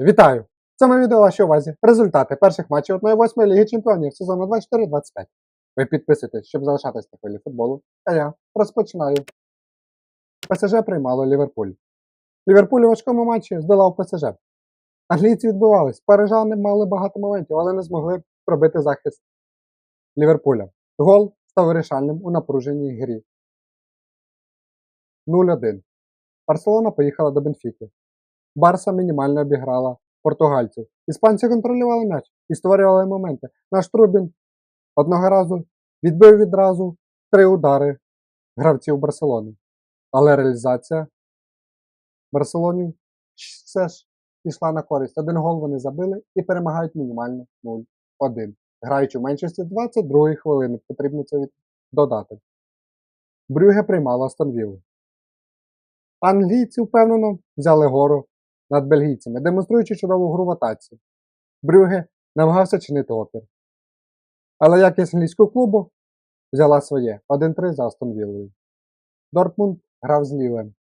Вітаю! В цьому відео вашій увазі результати перших матчів 1-8 Ліги Чемпіонів сезону 24-25. Ви підписуйтесь, щоб залишатись на хвилі футболу, а я розпочинаю. ПСЖ приймало Ліверпуль. Ліверпуль у важкому матчі здолав ПСЖ. Англійці відбивались, парижани мали багато моментів, але не змогли пробити захист Ліверпуля. Гол став вирішальним у напруженій грі. 0-1. Барселона поїхала до Бенфіки. Барса мінімально обіграла португальців. Іспанці контролювали м'яч і створювали моменти. Наш Трубін одного разу відбив відразу три удари гравців Барселони. Але реалізація Барселонів все ж пішла на користь. Один гол вони забили і перемагають мінімально 0-1. Граючи в меншості 22 хвилини, потрібно це додати. Брюге приймала Астон Віллу. Англійці впевнено взяли гору над бельгійцями, демонструючи чудову гру в атаці. Брюге намагався чинити опір. Але якість англійського клубу взяла своє 1-3 за Астон Віллою. Дортмунд грав з Лілем.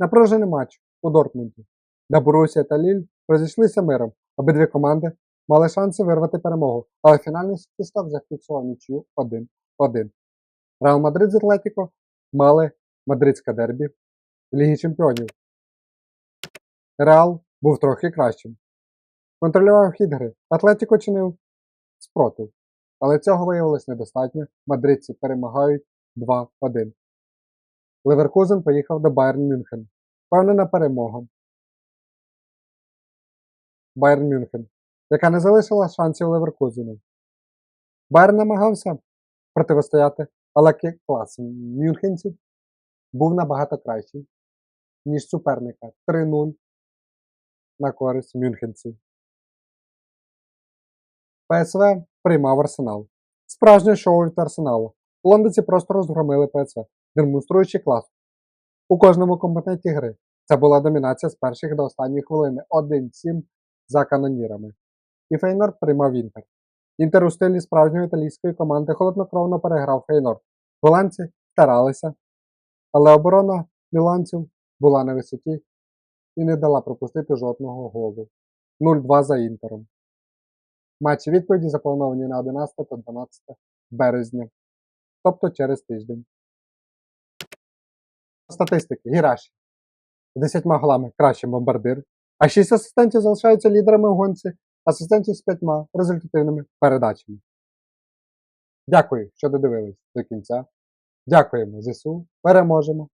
Напружений матч у Дортмунді, де Борусія та Ліль розійшлися миром. Обидві команди мали шанси вирвати перемогу, але фінальний свисток зафіксував нічию 1-1. Реал Мадрид з Атлетіко мали мадридське дербі в Лігі Чемпіонів. Реал був трохи кращим. Контролював хід гри. Атлетіко чинив спротив. Але цього виявилось недостатньо. Мадридці перемагають 2-1. Леверкузен поїхав до Байерн Мюнхен. Впевнена перемога. Байерн Мюнхен, яка не залишила шансів Леверкузену. Байерн намагався протистояти, але клас мюнхенців був набагато кращий, ніж суперника. 3-0 на користь мюнхенців. ПСВ приймав Арсенал. Справжнє шоу від Арсеналу. Лондонці просто розгромили ПСВ, демонструючи клас. У кожному компоненті гри. Це була домінація з перших до останньої хвилини 1-7 за канонірами. І Фейнорд приймав Інтер. Інтер у стилі справжньої італійської команди холоднокровно переграв Фейнорд. Голландці старалися, але оборона міланців була на висоті і не дала пропустити жодного голу. 0-2 за Інтером. Матчі відповіді заплановані на 11 та 12 березня, тобто через тиждень. Статистики. Гіраші. З 10 голами кращий бомбардир, а 6 асистентів залишаються лідерами в гонці, асистентів з 5 результативними передачами. Дякую, що додивились до кінця. Дякуємо ЗСУ. Переможемо!